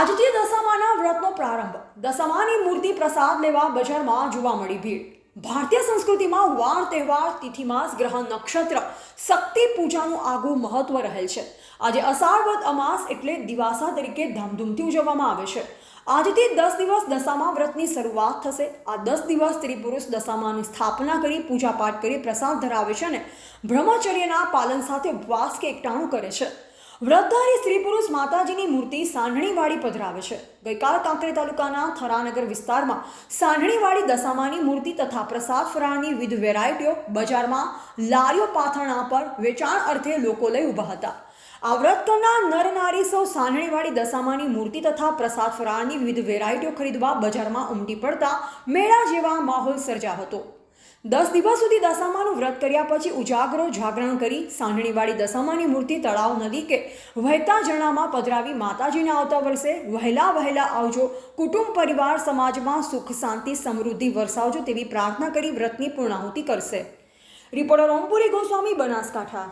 આજથી દશામાના વ્રતનો પ્રારંભ. દશામાની મૂર્તિ પ્રસાદ લેવા બજારમાં જોવા મળી ભીડ. ભારતીય સંસ્કૃતિમાં વાર તહેવાર, તિથિમાસ, ગ્રહ નક્ષત્ર, શક્તિ પૂજાનું આગવું મહત્વ રહેલ છે. આજે અષાઢવદ અમાસ એટલે દિવાસા તરીકે ધામધૂમથી ઉજવવામાં આવે છે. આજથી દસ દિવસ દશામા વ્રતની શરૂઆત થશે. આ દસ દિવસ સ્ત્રી પુરુષ દશામાની સ્થાપના કરી, પૂજાપાઠ કરી, પ્રસાદ ધરાવે છે અને બ્રહ્મચર્યના પાલન સાથે ઉપવાસ કે એકટાણું કરે છે. વ્રતધારી સ્ત્રી પુરુષ માતાજીની મૂર્તિ સાંઢણીવાડી પધરાવે છે. ગઈકાલ કાંકરે તાલુકાના થરાનગર વિસ્તારમાં સાંઢણીવાડી દશામાની મૂર્તિ તથા પ્રસાદ ફરાળની વિવિધ વેરાયટીઓ બજારમાં લારીઓ પાથરણા પર વેચાણ અર્થે લોકો લઈ ઊભા હતા. આ વ્રત કરનાર નર નારી સૌ સાંઢણીવાળી દશામાની મૂર્તિ તથા પ્રસાદ ફરાળની વિવિધ વેરાયટીઓ ખરીદવા બજારમાં ઉમટી પડતા મેળા જેવા માહોલ સર્જા હતો. દસ દિવસ સુધી દશામાનું વ્રત કર્યા પછી ઉજાગરો જાગરણ કરી સાંઢણીવાળી દશામાની મૂર્તિ તળાવ નદી કે વહેતા ઝરણામાં પધરાવી માતાજીને આવતા વર્ષે વહેલા વહેલા આવજો. કુટુંબ, પરિવાર, સમાજમાં સુખ, શાંતિ, સમૃદ્ધિ વરસાવજો તેવી પ્રાર્થના કરી વ્રતની પૂર્ણાહુતિ કરશે. રિપોર્ટર ઓમપુરી ગોસ્વામી, બનાસકાંઠા.